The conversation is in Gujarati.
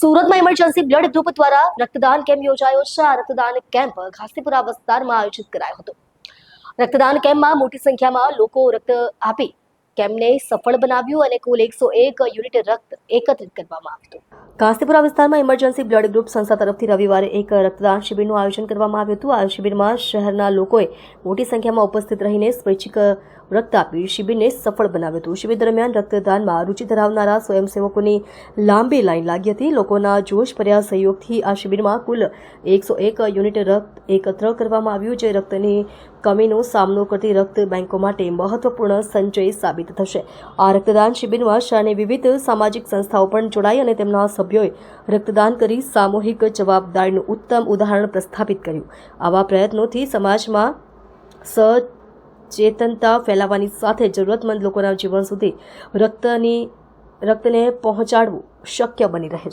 સુરતમાં ઇમરજન્સી બ્લડ ગ્રુપ દ્વારા રક્તદાન કેમ્પ યોજાયો છે. આ રક્તદાન કેમ્પ ઘાસીપુરા વિસ્તારમાં આયોજિત કરાયો હતો. રક્તદાન કેમ્પમાં મોટી સંખ્યામાં લોકો રક્ત આપી કેમ્પને સફળ બનાવ્યું અને કુલ એકસો એક યુનિટ રક્ત એકત્રિત કરવામાં આવ્યું ઘાસીપુરા વિસ્તારમાં ઇમરજન્સી બ્લડ ગ્રુપ સંસ્થા તરફથી રવિવારે એક રક્તદાન શિબિરનું આયોજન કરવામાં આવ્યું હતું. આ શિબિરમાં શહેરના લોકોએ મોટી સંખ્યામાં ઉપસ્થિત રહીને સ્વૈચ્છિક રક્ત આપી શિબિરને સફળ બનાવ્યું હતું. શિબિર દરમિયાન રક્તદાનમાં રુચિ ધરાવનારા સ્વયંસેવકોની લાંબી લાઇન લાગી હતી. લોકોના જોશભર્યા સહયોગથી આ શિબિરમાં કુલ એકસો એક યુનિટ રક્ત એકત્ર કરવામાં આવ્યું, જે રક્તની કમીનો સામનો કરતી રક્ત બેંકો માટે મહત્વપૂર્ણ સંચય સાબિત થશે. આ રક્તદાન શિબિરમાં શાને વિવિધ સામાજિક સંસ્થાઓ પણ જોડાઈ અને તેમના સભ્યોએ રક્તદાન કરી સામૂહિક જવાબદારીનું ઉત્તમ ઉદાહરણ પ્રસ્થાપિત કર્યું. આવા પ્રયત્નોથી સમાજમાં સચેતનતા ફેલાવવાની સાથે જરૂરતમંદ લોકોના જીવન સુધી રક્તની, રક્તને પહોંચાડવું શક્ય બની રહે છે.